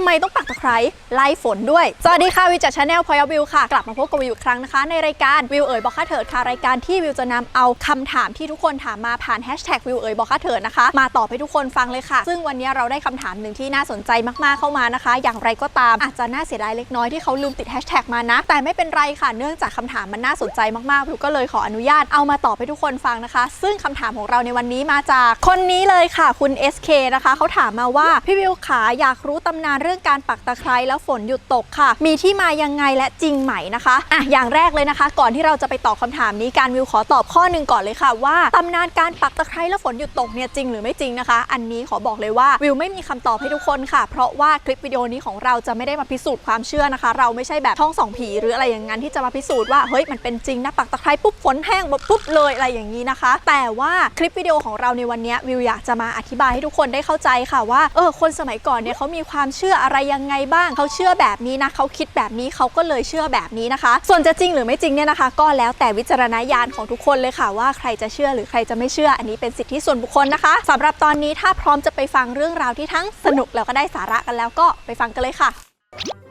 ทำไมต้องปักตะไคร้ไล่ฝนด้วย สวัสดีค่ะวิวจากชาแนลพอยวิวค่ะ กลับมาพบกับวิวอีกครั้งนะคะ ในรายการวิวเอ๋ยบอกค่าเถิดค่ะ รายการที่วิวจะนำเอาคำถามที่ทุกคนถามมาผ่านแฮชแท็กวิวเอ๋ยบอกค่าเถิดนะคะ มาตอบให้ทุกคนฟังเลยค่ะ ซึ่งวันนี้เราได้คำถามหนึ่งที่น่าสนใจมากๆเข้ามานะคะ อย่างไรก็ตามอาจจะน่าเสียดายเล็กน้อยที่เขาลืมติดแฮชแท็กมานะ แต่ไม่เป็นไรค่ะเนื่องจากคำถามมันน่าสนใจมากๆวิวก็เลยขออนุญาตเอามาตอบให้ทุกคนฟังนะคะ ซึ่งคำถามของเราในวันนี้มาจากคนนี้เลยค่ะ คุณ SK นะคะเขาถามมาว่าพี่วิวขาอยากรู้ตำนานเรื่องการปักตะไคร้แล้วฝนหยุดตกค่ะ มีที่มายังไงและจริงไหมนะคะอะอย่างแรกเลยนะคะ ก่อนที่เราจะไปตอบคำถามนี้การวิวขอตอบข้อหนึ่งก่อนเลยค่ะว่าตำนานการปักตะไคร้แล้วฝนหยุดตกเนี่ยจริงหรือไม่จริงนะคะ อันนี้ขอบอกเลยว่าวิวไม่มีคำตอบให้ทุกคนค่ะ เพราะว่าคลิปวิดีโอนี้ของเราจะไม่ได้มาพิสูจน์ความเชื่อนะคะ เราไม่ใช่แบบช่องสองผีหรืออะไรอย่างนั้นที่จะมาพิสูจน์ว่าเฮ้ยมันเป็นจริงนะปักตะไคร้ปุ๊บฝนแห้งปุ๊บเลยอะไรอย่างนี้นะคะ แต่ว่าคลิปวิดีโอของเราในวันนี้วิวอยากจะมาอธิบายให้ทุกคนได้เข้าใจค่ะว่าเออคนสมัยก่อนเนี่ยเขามีความเชื่ออะไรยังไงบ้าง เขาเชื่อแบบนี้นะเขาคิดแบบนี้เขาก็เลยเชื่อแบบนี้นะคะ ส่วนจะจริงหรือไม่จริงเนี่ยนะคะ ก็แล้วแต่วิจารณญาณของทุกคนเลยค่ะว่าใครจะเชื่อหรือใครจะไม่เชื่อ อันนี้เป็นสิทธิส่วนบุคคลนะคะสำหรับตอนนี้ถ้าพร้อมจะไปฟังเรื่องราวที่ทั้งสนุกแล้วก็ได้สาระกันแล้วก็ไปฟังกันเลยค่ะ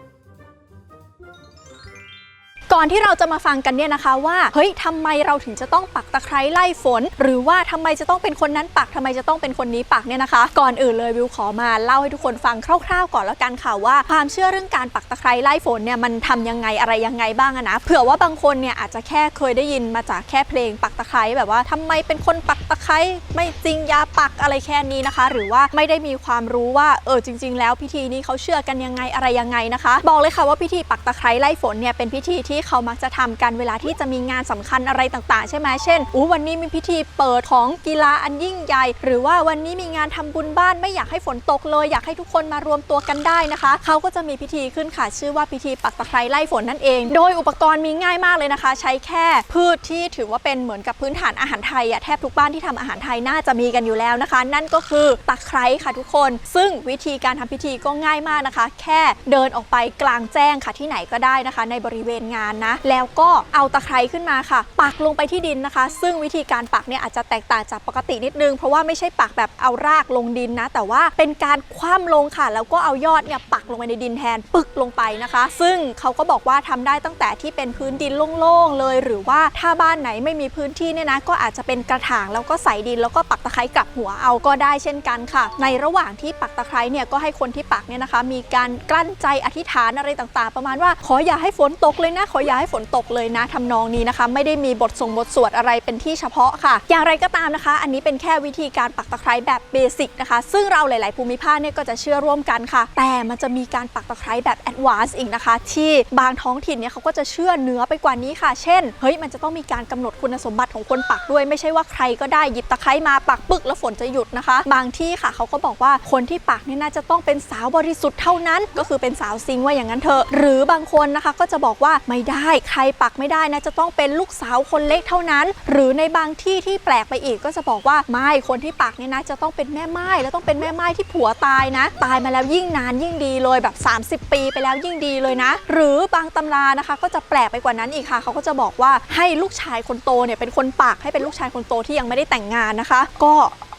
ก่อนที่เราจะมาฟังกันเนี่ยนะคะว่าเฮ้ยทำไมเราถึงจะต้องปักตะไคร้ไล่ฝน หรือว่าทำไมจะต้องเป็นคนนั้นปักทำไมจะต้องเป็นคนนี้ปักเนี่ยนะคะ ก่อนอื่นเลยวิวขอมาเล่าให้ทุกคนฟังคร่าวๆ ก่อนแล้วกันค่ะว่าความเชื่อเรื่องการปักตะไคร้ไล่ฝนเนี่ยมันทำยังไงอะไรยังไงบ้างนะเผื่อว่าบางคนเนี่ยอาจจะแค่เคยได้ยินมาจากแค่เพลงปัก ตะไคร้แบบว่าทำไมเป็นคนปักตะไคร้ไม่จริงยาปักอะไรแค่นี้นะคะ หรือว่าไม่ได้มีความรู้ว่าเออจริง ๆ แล้วพิธีนี้เขาเชื่อกันยังไงอะไรยังไงนะคะ บอกเลยค่ะว่าพิธีปักตะไคร้ไล่ฝนเนี่ยเป็นพิธีที่เขามักจะทำกันเวลาที่จะมีงานสำคัญอะไรต่างๆ ใช่ไหมเช่นอู้วันนี้มีพิธีเปิดของกีฬาอันยิ่งใหญ่ หรือว่าวันนี้มีงานทำบุญบ้านไม่อยากให้ฝนตกเลย อยากให้ทุกคนมารวมตัวกันได้นะคะ เขาก็จะมีพิธีขึ้นค่ะชื่อว่าพิธีปักตะไคร้ไล่ฝนนั่นเอง โดยอุปกรณ์มีง่ายมากเลยนะคะ ใช้แค่พืชที่ถือว่าเป็นเหมือนกับพื้นฐานอาหารไทยอะแทบทุกบ้านที่ทำอาหารไทยน่าจะมีกันอยู่แล้วนะคะ นั่นก็คือตะไคร้ค่ะทุกคน ซึ่งวิธีการทำพิธีก็ง่ายมากนะคะ แค่เดินออกไปกลางแจ้งค่ะที่ไหนก็ได้นะคะ ในบริเวณงานนะ แล้วก็เอาตะไคร้ขึ้นมาค่ะ ปักลงไปที่ดินนะคะ ซึ่งวิธีการปักเนี่ยอาจจะแตกต่างจากปกตินิดนึง เพราะว่าไม่ใช่ปักแบบเอารากลงดินนะ แต่ว่าเป็นการคว่ำลงค่ะ แล้วก็เอายอดเนี่ยปักลงไปในดินแทนปึกลงไปนะคะ ซึ่งเขาก็บอกว่าทำได้ตั้งแต่ที่เป็นพื้นดินโล่งๆเลย หรือว่าถ้าบ้านไหนไม่มีพื้นที่เนี่ยนะก็อาจจะเป็นกระถางแล้วก็ใส่ดินแล้วก็ปักตะไคร้กลับหัวเอาก็ได้เช่นกันค่ะ ในระหว่างที่ปักตะไคร้เนี่ยก็ให้คนที่ปักเนี่ยนะคะ มีการกลั้นใจอธิษฐานอะไรต่างๆ ประมาณว่า ขออย่าให้ฝนตกเลยนะ ขออย่าให้ฝนตกเลยนะทำนองนี้นะคะ ไม่ได้มีบทส่งบทสวดอะไรเป็นที่เฉพาะค่ะ อย่างไรก็ตามนะคะ อันนี้เป็นแค่วิธีการปักตะไคร้แบบเบสิกนะคะ ซึ่งเราหลาย ๆ ภูมิภาคเนี่ยก็จะเชื่อร่วมกันค่ะ แต่มันจะมีการปักตะไคร้แบบแอดวานซ์อีกนะคะ ที่บางท้องถิ่นเนี่ยเขาก็จะเชื่อเหนือไปกว่านี้ค่ะ เช่น เฮ้ย มันจะต้องมีการกำหนดคุณสมบัติของคนปักด้วยไม่ใช่ว่าใครก็ได้หยิบตะไคร้มาปักปึกแล้วฝนจะหยุดนะคะ บางที่ค่ะเขาก็บอกว่าคนที่ปักนี่น่าจะต้องเป็นสาวบริสุทธิ์เท่านั้น ก็คือเป็นสาวซิงว่าอย่างนั้นเถอะหรือบางคนนะคะก็จะบอกว่าไม่ได้ใครปักไม่ได้นะจะต้องเป็นลูกสาวคนเล็กเท่านั้น หรือในบางที่ที่แปลกไปอีกก็จะบอกว่าไม่คนที่ปักเนี่ยนะจะต้องเป็นแม่ไม้แล้วต้องเป็นแม่ไม้ที่ผัวตายนะ ตายมาแล้วยิ่งนานยิ่งดีเลยแบบ 30 ปีไปแล้วยิ่งดีเลยนะ หรือบางตำรานะคะ ก็จะแปลกไปกว่านั้นอีกค่ะ เขาก็จะบอกว่าให้ลูกชายคนโตเนี่ยเป็นคนปากให้เป็นลูกชายคนโตที่ยังไม่ได้แต่งงานนะคะ ก็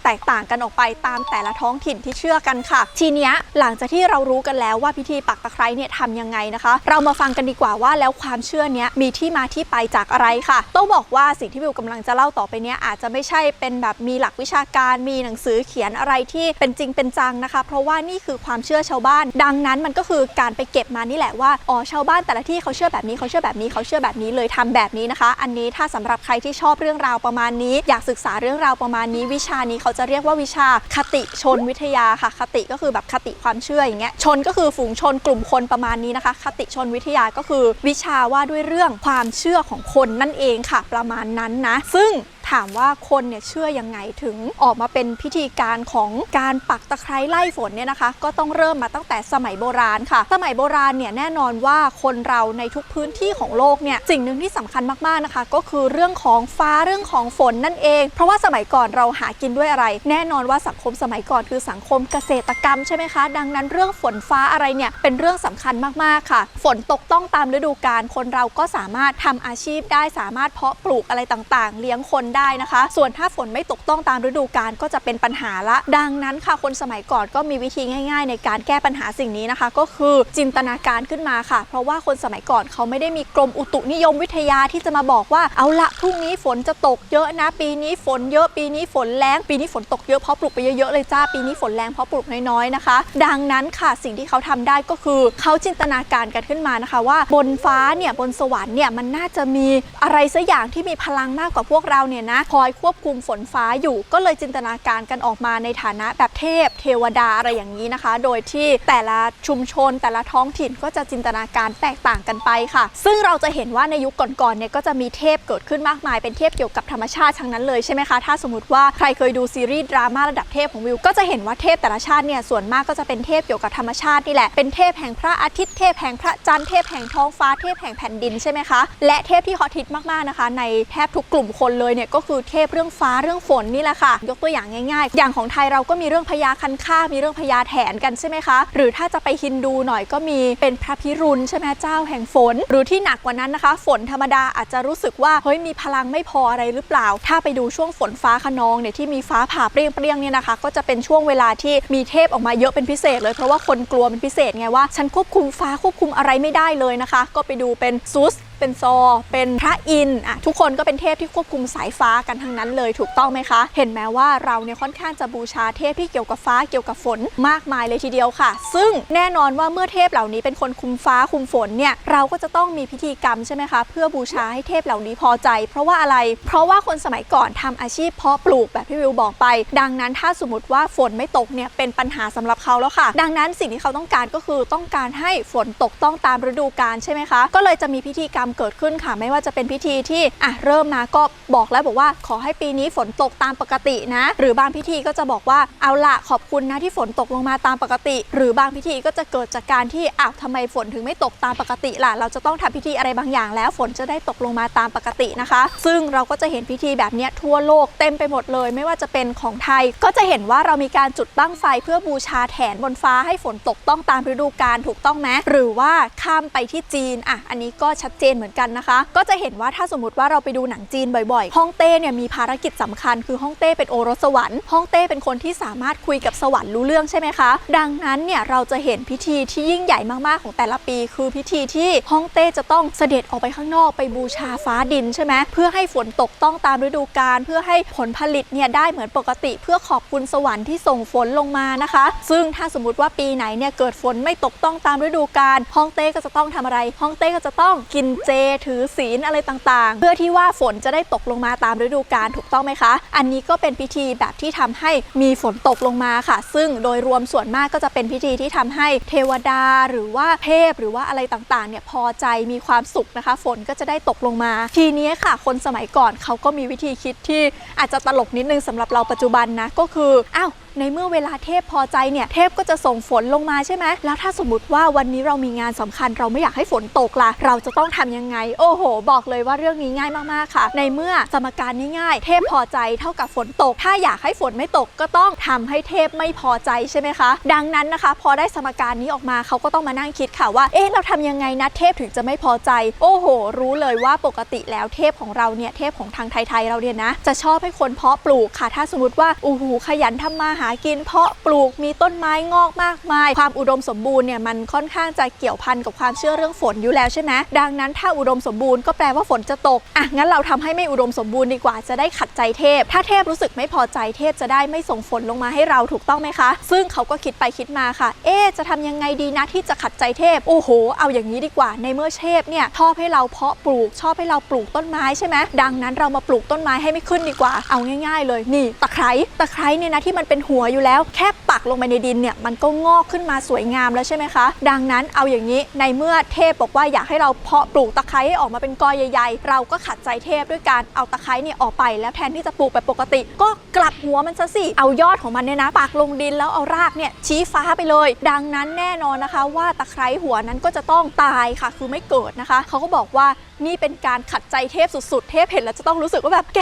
แตกต่างกันออกไปตามแต่ละท้องถิ่นที่เชื่อกันค่ะ ทีเนี้ยหลังจากที่เรารู้กันแล้วว่าพิธีปักตะไคร้เนี่ยทำยังไงนะคะ เรามาฟังกันดีกว่าว่าแล้วความเชื่อเนี้ยมีที่มาที่ไปจากอะไรค่ะ ต้องบอกว่าสิ่งที่วิวกำลังจะเล่าต่อไปเนี้ยอาจจะไม่ใช่เป็นแบบมีหลักวิชาการมีหนังสือเขียนอะไรที่เป็นจริงเป็นจังนะคะ เพราะว่านี่คือความเชื่อชาวบ้าน ดังนั้นมันก็คือการไปเก็บมานี่แหละว่าอ๋อชาวบ้านแต่ละที่เขาเชื่อแบบนี้เขาเชื่อแบบนี้เขาเชื่อแบบนี้เลยทำแบบนี้นะคะ อันนี้ถ้าสำหรับใครที่ชอบเรื่องราวประมาณนี้ อยากศึกษาเรื่องราวประมาณนี้ วิชานี้เขาจะเรียกว่าวิชาคติชนวิทยาค่ะ คติก็คือแบบคติความเชื่ออย่างเงี้ยชนก็คือฝูงชนกลุ่มคนประมาณนี้นะคะ คติชนวิทยาก็คือ วิชาว่าด้วยเรื่องความเชื่อของคนนั่นเองค่ะ ประมาณนั้นนะ ซึ่ง ถามว่าคนเนี่ยเชื่อยังไงถึงออกมาเป็นพิธีการของการปักตะไคร้ไล่ฝนเนี่ยนะคะ ก็ต้องเริ่มมาตั้งแต่สมัยโบราณค่ะ สมัยโบราณเนี่ยแน่นอนว่าคนเราในทุกพื้นที่ของโลกเนี่ยสิ่งหนึ่งที่สำคัญมากๆนะคะ ก็คือเรื่องของฟ้าเรื่องของฝนนั่นเอง เพราะว่าสมัยก่อนเราหากินด้วยอะไร แน่นอนว่าสังคมสมัยก่อนคือสังคมเกษตรกรรมใช่ไหมคะ ดังนั้นเรื่องฝนฟ้าอะไรเนี่ยเป็นเรื่องสำคัญมากๆค่ะ ฝนตกต้องตามฤดูกาลคนเราก็สามารถทำอาชีพได้สามารถเพาะปลูกอะไรต่างๆ เลี้ยงคนได้นะคะ ส่วนถ้าฝนไม่ตกต้องตามฤดูกาลก็จะเป็นปัญหาละ ดังนั้นค่ะคนสมัยก่อนก็มีวิธีง่าย ๆ ในการแก้ปัญหาสิ่งนี้นะคะ ก็คือจินตนาการขึ้นมาค่ะ เพราะว่าคนสมัยก่อนเขาไม่ได้มีกรมอุตุนิยมวิทยาที่จะมาบอกว่าเอาละพรุ่งนี้ฝนจะตกเยอะนะ ปีนี้ฝนเยอะปีนี้ฝนแรงปีนี้ฝนตกเยอะเพราะปลูกไปเยอะๆเลยจ้าปีนี้ฝนแรงเพราะปลูกน้อยๆนะคะ ดังนั้นค่ะสิ่งที่เขาทำได้ก็คือเขาจินตนาการกันขึ้นมานะคะว่าบนฟ้าเนี่ยบนสวรรค์เนี่ยมันน่าจะมีอะไรสักอย่างที่มีพลังมากกว่าพวกเราเนี่ยนะ คอยควบคุมฝนฟ้าอยู่ ก็เลยจินตนาการกันออกมาในฐานะแบบเทพ เทวดาอะไรอย่างนี้นะคะ โดยที่แต่ละชุมชน แต่ละท้องถิ่นก็จะจินตนาการแตกต่างกันไปค่ะ ซึ่งเราจะเห็นว่าในยุคก่อนๆเนี่ยก็จะมีเทพเกิดขึ้นมากมาย เป็นเทพเกี่ยวกับธรรมชาติทั้งนั้นเลยใช่ไหมคะถ้าสมมติว่าใครเคยดูซีรีส์ดราม่าระดับเทพของวิวก็จะเห็นว่าเทพแต่ละชาติเนี่ยส่วนมากก็จะเป็นเทพเกี่ยวกับธรรมชาตินี่แหละเป็นเทพแห่งพระอาทิตย์เทพแห่งพระจันทร์เทพแห่งท้องฟ้าเทพแห่งแผ่นดินใช่ไหมคะและเทพที่ฮอตฮิตมากๆนะคะ ในแทบทุกกลุ่มคนเลยเนี่ยก็็คือเทพเรื่องฟ้าเรื่องฝนนี่แหละค่ะ ยกตัวอย่างง่าย ๆ อย่างของไทยเราก็มีเรื่องพญาคันคามีเรื่องพญาแถนกันใช่ไหมคะ หรือถ้าจะไปฮินดูหน่อยก็มีเป็นพระพิรุณใช่ไหมเจ้าแห่งฝน หรือที่หนักกว่านั้นนะคะ ฝนธรรมดาอาจจะรู้สึกว่าเฮ้ยมีพลังไม่พออะไรหรือเปล่า ถ้าไปดูช่วงฝนฟ้าคะนองเนี่ยที่มีฟ้าผ่าเปรี้ยงๆเนี่ยนะคะ ก็จะเป็นช่วงเวลาที่มีเทพออกมาเยอะเป็นพิเศษเลยเพราะว่าคนกลัวเป็นพิเศษไงว่าฉันควบคุมฟ้าควบคุมอะไรไม่ได้เลยนะคะ ก็ไปดูเป็นซุส เป็นโซ เป็นพระอินทร์อะทุกคนก็เป็นเทพที่ควบคุมสายฟ้ากันทั้งนั้นเลยถูกต้องไหมคะ เห็นไหมว่าเราเนี่ยค่อนข้างจะบูชาเทพที่เกี่ยวกับฟ้าเกี่ยวกับฝนมากมายเลยทีเดียวค่ะ ซึ่งแน่นอนว่าเมื่อเทพเหล่านี้เป็นคนคุมฟ้าคุมฝนเนี่ยเราก็จะต้องมีพิธีกรรมใช่ไหมคะเพื่อบูชาให้เทพเหล่านี้พอใจ เพราะว่าอะไร เพราะว่าคนสมัยก่อนทำอาชีพเพาะปลูกแบบที่วิวบอกไป ดังนั้นถ้าสมมติว่าฝนไม่ตกเนี่ยเป็นปัญหาสำหรับเขาแล้วค่ะ ดังนั้นสิ่งที่เขาต้องการก็คือต้องการให้ฝนตกต้องตามฤดูกาลใช่ไหมคะก็เลยจะมีพิธีกรรมเกิดขึ้นค่ะ ไม่ว่าจะเป็นพิธีที่อะเริ่มมาก็บอกแล้วบอกว่าขอให้ปีนี้ฝนตกตามปกตินะ หรือบางพิธีก็จะบอกว่าเอาละขอบคุณนะที่ฝนตกลงมาตามปกติ หรือบางพิธีก็จะเกิดจากการที่อ้าวทำไมฝนถึงไม่ตกตามปกติล่ะ เราจะต้องทำพิธีอะไรบางอย่าง แล้วฝนจะได้ตกลงมาตามปกตินะคะ ซึ่งเราก็จะเห็นพิธีแบบนี้ทั่วโลกเต็มไปหมดเลย ไม่ว่าจะเป็นของไทย ก็จะเห็นว่าเรามีการจุดบั้งไฟเพื่อบูชาแถนบนฟ้าให้ฝนตกต้องตามฤดูกาลถูกต้องไหมหรือว่าข้ามไปที่จีนอะอันนี้ก็ชัดเจนเหมือนกันนะคะ ก็จะเห็นว่าถ้าสมมติว่าเราไปดูหนังจีนบ่อยๆฮ่องเต้เนี่ยมีภารกิจสำคัญ คือฮ่องเต้เป็นโอรสสวรรค์ฮ่องเต้เป็นคนที่สามารถคุยกับสวรรค์รู้เรื่องใช่ไหมคะ ดังนั้นเนี่ยเราจะเห็นพิธีที่ยิ่งใหญ่มากๆของแต่ละปี คือพิธีที่ฮ่องเต้จะต้องเสด็จออกไปข้างนอกไปบูชาฟ้าดินใช่ไหมเพื่อให้ฝนตกต้องตามฤดูกาลเพื่อให้ผลผลิตเนี่ยได้เหมือนปกติ เพื่อขอบคุณสวรรค์ที่ส่งฝนลงมานะคะ ซึ่งถ้าสมมติว่าปีไหนเนี่ยเกิดฝนไม่ตกต้องตามฤดูกาลฮ่องเต้ก็จะต้องทำอะไรฮ่องเต้ก็จะต้องกินเจ ถือศีลอะไรต่างๆ เพื่อที่ว่าฝนจะได้ตกลงมาตามฤดูกาลถูกต้องไหมคะ อันนี้ก็เป็นพิธีแบบที่ทำให้มีฝนตกลงมาค่ะ ซึ่งโดยรวมส่วนมากก็จะเป็นพิธีที่ทำให้เทวดาหรือว่าเทพหรือว่าอะไรต่างๆเนี่ยพอใจมีความสุขนะคะ ฝนก็จะได้ตกลงมา ทีนี้ค่ะ คนสมัยก่อนเขาก็มีวิธีคิดที่อาจจะตลกนิดนึงสำหรับเราปัจจุบันนะก็คืออ้าวในเมื่อเวลาเทพพอใจเนี่ยเทพก็จะส่งฝนลงมาใช่ไหมแล้วถ้าสมมติว่าวันนี้เรามีงานสำคัญ เราไม่อยากให้ฝนตกล่ะ เราจะต้องทำยังไง โอ้โห บอกเลยว่าเรื่องนี้ง่ายมากๆค่ะ ในเมื่อสมการง่ายๆเทพพอใจเท่ากับฝนตก ถ้าอยากให้ฝนไม่ตกก็ต้องทำให้เทพไม่พอใจใช่ไหมคะ ดังนั้นนะคะ พอได้สมการนี้ออกมาเขาก็ต้องมานั่งคิดค่ะว่าเอ๊ะเราทำยังไงนะเทพถึงจะไม่พอใจ โอ้โห รู้เลยว่าปกติแล้วเทพของเราเนี่ยเทพของทางไทยๆเราเนี่ยนะจะชอบให้คนเพาะปลูกค่ะ ถ้าสมมติว่าโอ้โหขยันทำมาหากินเพาะปลูกมีต้นไม้งอกมากมาย ความอุดมสมบูรณ์เนี่ยมันค่อนข้างจะเกี่ยวพันกับความเชื่อเรื่องฝนอยู่แล้วใช่ไหมดังนั้นถ้าอุดมสมบูรณ์ก็แปลว่าฝนจะตกอะงั้นเราทำให้ไม่อุดมสมบูรณ์ดีกว่าจะได้ขัดใจเทพ ถ้าเทพรู้สึกไม่พอใจเทพจะได้ไม่ส่งฝนลงมาให้เราถูกต้องไหมคะ ซึ่งเขาก็คิดไปคิดมาค่ะ เอ๊จะทำยังไงดีนะที่จะขัดใจเทพโอ้โห เอาอย่างนี้ดีกว่าในเมื่อเทพเนี่ยชอบให้เราเพาะปลูกชอบให้เราปลูกต้นไม้ใช่ไหมดังนั้นเรามาปลูกต้นไม้ให้ไม่ขึ้นดีกว่าเอาง่าย ๆ เลยนี่ตะไคร้ตะไคร้เนี่ยนะที่มันเป็นหัวอยู่แล้ว แค่ปักลงไปในดินเนี่ยมันก็งอกขึ้นมาสวยงามแล้วใช่ไหมคะ ดังนั้นเอาอย่างนี้ในเมื่อเทพบอกว่าอยากให้เราเพาะปลูกตะไคร้ให้ออกมาเป็นกอใหญ่ ๆ เราก็ขัดใจเทพด้วยการเอาตะไคร้เนี่ยออกไป แล้วแทนที่จะปลูกแบบปกติ ก็กลับหัวมันซะสิเอายอดของมันเนี่ยนะปักลงดินแล้วเอารากเนี่ยชี้ฟ้าไปเลย ดังนั้นแน่นอนนะคะว่าตะไคร้หัวนั้นก็จะต้องตายค่ะ คือไม่เกิดนะคะ เขาก็บอกว่านี่เป็นการขัดใจเทพสุดๆ เทพเห็นแล้วจะต้องรู้สึกว่าแบบแก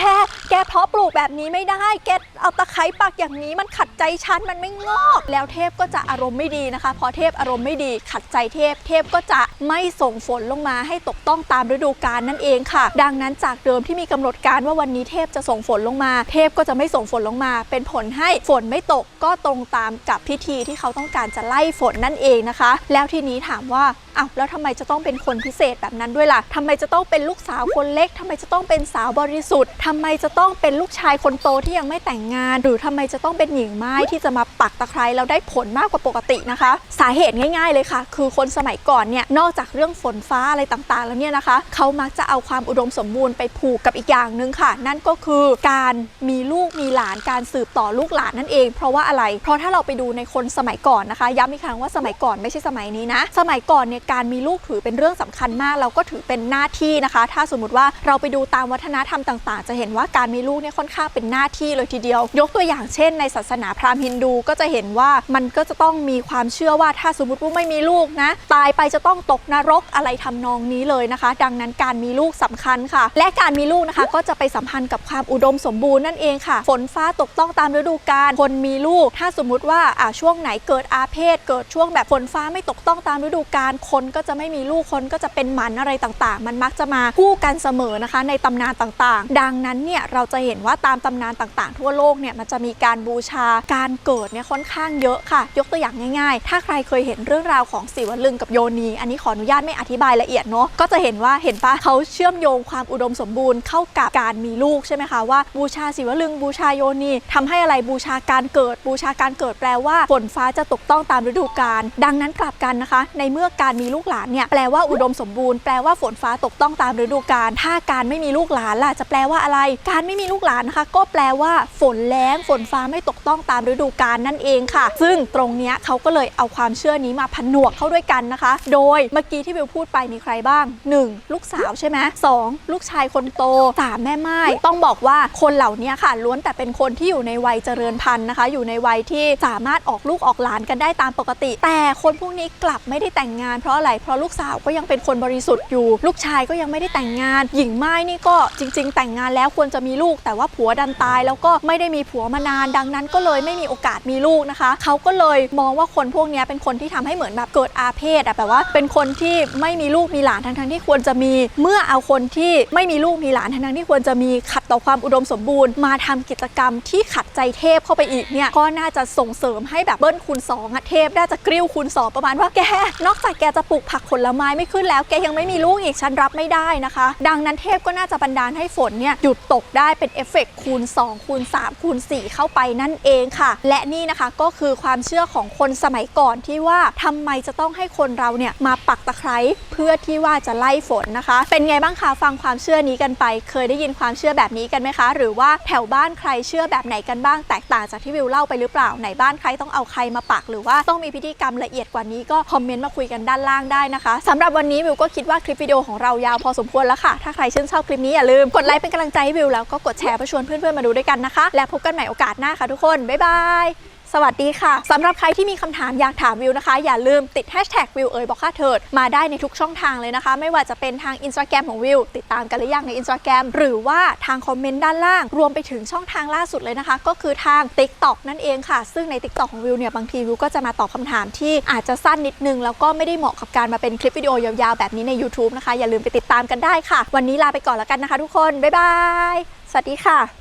แกเพาะปลูกแบบนี้ไม่ได้ แกเอาตะไคร้ปักอย่างนี้มันขัดใจฉันมันไม่งอก แล้วเทพก็จะอารมณ์ไม่ดีนะคะ พอเทพอารมณ์ไม่ดี ขัดใจเทพ เทพก็จะไม่ส่งฝนลงมาให้ตกต้องตามฤดูกาลนั่นเองค่ะ ดังนั้นจากเดิมที่มีกำหนดการว่าวันนี้เทพจะส่งฝนลงมา เทพก็จะไม่ส่งฝนลงมา เป็นผลให้ฝนไม่ตกก็ตรงตามกับพิธีที่เขาต้องการจะไล่ฝนนั่นเองนะคะ แล้วทีนี้ถามว่า อ้าวแล้วทำไมจะต้องเป็นคนพิเศษแบบนั้นด้วยล่ะทำไมจะต้องเป็นลูกสาวคนเล็กทำไมจะต้องเป็นสาวบริสุทธิ์ทำไมจะต้องเป็นลูกชายคนโตที่ยังไม่แต่งงาน หรือทำไมจะต้องเป็นหญิงไม้ที่จะมาปักตะไคร้แล้วได้ผลมากกว่าปกตินะคะ สาเหตุง่าย ๆ เลยค่ะ คือคนสมัยก่อนเนี่ยนอกจากเรื่องฝนฟ้าอะไรต่างๆ แล้วเนี่ยนะคะ เขามักจะเอาความอุดมสมบูรณ์ไปผูกกับอีกอย่างหนึ่งค่ะ นั่นก็คือการมีลูกมีหลานการสืบต่อลูกหลานนั่นเอง เพราะว่าอะไร เพราะถ้าเราไปดูในคนสมัยก่อนนะคะย้ำอีกครั้งว่าสมัยก่อนไม่ใช่สมัยนี้นะ สมัยก่อนเนี่ยการมีลูกถือเป็นเรื่องสำคัญมากเราก็ถือเป็นหน้าที่นะคะ ถ้าสมมติว่าเราไปดูตามวัฒนธรรมต่าง ๆ จะเห็นว่าการมีลูกเนี่ยค่อนข้างเป็นหน้าที่เลยทีเดียว ยกตัวอย่างเช่น ในศาสนาพราหมณ์ฮินดูก็จะเห็นว่ามันก็จะต้องมีความเชื่อว่าถ้าสมมติว่าไม่มีลูกนะ ตายไปจะต้องตกนรกอะไรทำนองนี้เลยนะคะ ดังนั้นการมีลูกสำคัญค่ะ และการมีลูกนะคะก็จะไปสัมพันธ์กับความอุดมสมบูรณ์นั่นเองค่ะ ฝนฟ้าตกต้องตามฤดูกาลคนมีลูก ถ้าสมมุติว่าอ่าช่วงไหนเกิดอาเพศ เกิดช่วงแบบฝนฟ้าไม่ตกต้องตามฤดูกาลคนก็จะไม่มีลูกคนก็จะเป็นหมันอะไรต่างๆ มันมักจะมาคู่กันเสมอนะคะ ในตำนานต่างๆ ดังนั้นเนี่ยเราจะเห็นว่าตามตำนานต่างๆ ทั่วโลกเนี่ยมันจะมีการบูชาการเกิดเนี่ยค่อนข้างเยอะค่ะ ยกตัวอย่างง่ายๆ ถ้าใครเคยเห็นเรื่องราวของศิวลึงกับโยนี อันนี้ขออนุญาตไม่อธิบายละเอียดเนาะก็จะเห็นว่าเห็นปะเขาเชื่อมโยงความอุดมสมบูรณ์เข้ากับการมีลูกใช่ไหมคะว่าบูชาศิวลึงบูชาโยนีทำให้อะไรบูชาการเกิด บูชาการเกิดแปลว่าฝนฟ้าจะตกต้องตามฤดูกาลดังนั้นกลับกันนะคะ ในเมื่อการมีีลูกหลานเนี่ยแปลว่าอุดมสมบูรณ์แปลว่าฝนฟ้าตกต้องตามฤดูกาลถ้าการไม่มีลูกหลานล่ะจะแปลว่าอะไร การไม่มีลูกหลานนะคะ ก็แปลว่าฝนแล้งฝนฟ้าไม่ตกต้องตามฤดูกาลนั่นเองค่ะ ซึ่งตรงเนี้ยเขาก็เลยเอาความเชื่อนี้มาผนวกเข้าด้วยกันนะคะ โดยเมื่อกี้ที่วิวพูดไปมีใครบ้าง 1. ลูกสาวใช่ไหมสองลูกชายคนโต 3. แม่ไม้ต้องบอกว่าคนเหล่านี้ค่ะ ล้วนแต่เป็นคนที่อยู่ในวัยเจริญพันธุ์นะคะ อยู่ในวัยที่สามารถออกลูกออกหลานกันได้ตามปกติ แต่คนพวกนี้กลับไม่ได้แต่งงานเพราะอะไร เพราะลูกสาวก็ยังเป็นคนบริสุทธิ์อยู่ ลูกชายก็ยังไม่ได้แต่งงาน หญิงไม้นี่ก็จริง ๆ แต่งงานแล้วควรจะมีลูก แต่ว่าผัวดันตาย แล้วก็ไม่ได้มีผัวมานาน ดังนั้นก็เลยไม่มีโอกาสมีลูกนะคะ เขาก็เลยมองว่าคนพวกนี้เป็นคนที่ทำให้เหมือนแบบเกิดอาเพศอะแบบว่าเป็นคนที่ไม่มีลูกมีหลานทั้งๆที่ควรจะมี เมื่อเอาคนที่ไม่มีลูกมีหลานทั้งๆที่ควรจะมีขัดต่อความอุดมสมบูรณ์ มาทำกิจกรรมที่ขัดใจเทพเข้าไปอีกเนี่ยก็น่าจะส่งเสริมให้แบบเบิ้ลคูณ2อะเทพน่าจะกริ้วคูณ2ประมาณว่าแกนอกจากแกจะปลูกผักผลไม้ไม่ขึ้นแล้ว แกยังไม่มีลูกอีกฉันรับไม่ได้นะคะ ดังนั้นเทพก็น่าจะบันดาลให้ฝนเนี่ยหยุดตกได้เป็นเอฟเฟกต์คูณ 2 คูณ 3 คูณ 4 เข้าไปนั่นเองค่ะ และนี่นะคะก็คือความเชื่อของคนสมัยก่อนที่ว่าทำไมจะต้องให้คนเราเนี่ยมาปักตะไคร้เพื่อที่ว่าจะไล่ฝนนะคะ เป็นไงบ้างคะฟังความเชื่อนี้กันไป เคยได้ยินความเชื่อแบบนี้กันไหมคะ หรือว่าแถวบ้านใครเชื่อแบบไหนกันบ้างแตกต่างจากที่วิวเล่าไปหรือเปล่าไหนบ้านใครต้องเอาใครมาปัก หรือว่าต้องมีพิธีกรรมละเอียดกว่านี้ก็คอมเมนต์มาคุยกันด้านล่างได้นะคะสำหรับวันนี้วิวก็คิดว่าคลิปวิดีโอของเรายาวพอสมควรแล้วค่ะ ถ้าใครชื่นชอบคลิปนี้อย่าลืมกดไลค์เป็นกำลังใจให้วิวแล้วก็กดแชร์เพื่อชวนเพื่อนๆมาดูด้วยกันนะคะ และพบกันใหม่โอกาสหน้าค่ะทุกคนบ๊ายบาย สวัสดีค่ะสำหรับใครที่มีคำถามอยากถามวิวนะคะ อย่าลืมติด hashtag วิวเอ๋ยบอกค่าเถิดมาได้ในทุกช่องทางเลยนะคะ ไม่ว่าจะเป็นทาง Instagram ของวิว ติดตามกันหรือยังใน Instagram หรือว่าทางคอมเมนต์ด้านล่าง รวมไปถึงช่องทางล่าสุดเลยนะคะ ก็คือทาง TikTok นั่นเองค่ะ ซึ่งใน TikTok ของวิวเนี่ยบางทีวิวก็จะมาตอบคำถามที่อาจจะสั้นนิดนึง แล้วก็ไม่ได้เหมาะกับการมาเป็นคลิปวิดีโอยาวๆแบบนี้ใน YouTube นะคะอย่าลืมไปติดตามกันได้ค่ะ วันนี้ลาไปก่อนแล้วกันนะคะ ทุกคนบ๊ายบายสวัสดีค่ะ